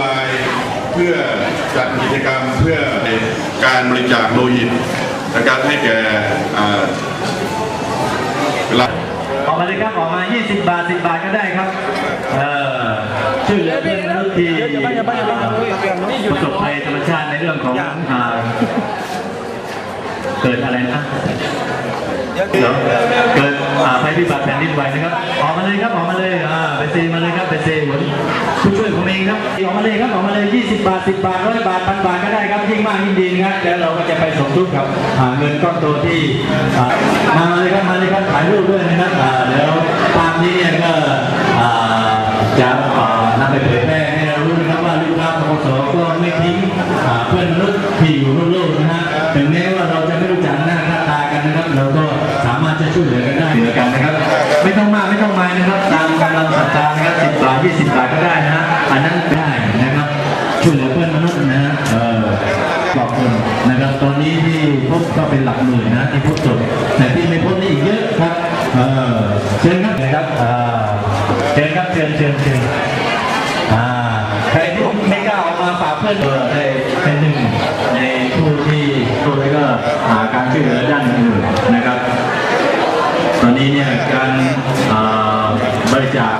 บายเพื่อจัดกิจกรรมเพื่อการบริจาคโลหิตนะครับให้แก่อ่าเวลาออกมาเลยครับออกมา 20 บาท 10 บาทก็ได้ครับ เออชื่อเหลือเพื่อนมนุษย์ที่ประสบภัยธรรมชาติในเรื่องของอ่าเกิดอะไรนะเดี๋ยวเกิดอ่าภัยพิบัติแผ่นดินไหวนะครับ ออกมาเลยครับ ออกมาเลยอ่าไปซีมาเลยครับ ไปซีผมผู้ช่วยผมเองครับออกมาเลยครับออกมาเลย 20 บาท 10 บาทร้อยบาทพันบาทก็ได้ครับยิ่งมากยิ่งดีครับแล้วเราก็จะไปสมทบกับอ่าเงินก้อนโตที่มาเลยครับมาเลยครับถ่ายรูปด้วยนะครับเดี๋ยวตามนี้เนี่ยก็จะอ่านำไปเผยแพร่ให้เรารู้นะครับว่าลูกค้าปกสก็ไม่ทิ้งเพื่อนมนุษย์ที่อยู่ร่วมโลกนะฮะถึงแม้ว่าเราจะไม่รู้จักหน้าค่าตากันนะครับ เราก็สามารถจะช่วยเหลือ ไม่ต้องมากไม่ต้องมายนะครับ ตามกำลังศรัทธานะครับ10บาท20บาทก็ได้นะฮะอันนั้นได้นะครับช่วยเหลือเพื่อนมนุษย์นะฮะเออขอบคุณนะครับ ตอนนี้ที่พบก็เป็นหลักหมื่นนะที่พบศพแต่ที่ไม่พบนี่อีกเยอะครับเออเชิญครับนะครับเอ่าเชิญครับเชิญเชิญเชิญอ่าใครที่ไม่กล้าออกมาฝากเพื่อนเออได้เป็นหนึ่งในผู้ที่ช่วยก็หาการช่วยเหลือด้านอื่นนะครับ ตอนนี้เนี่ย การบริจาค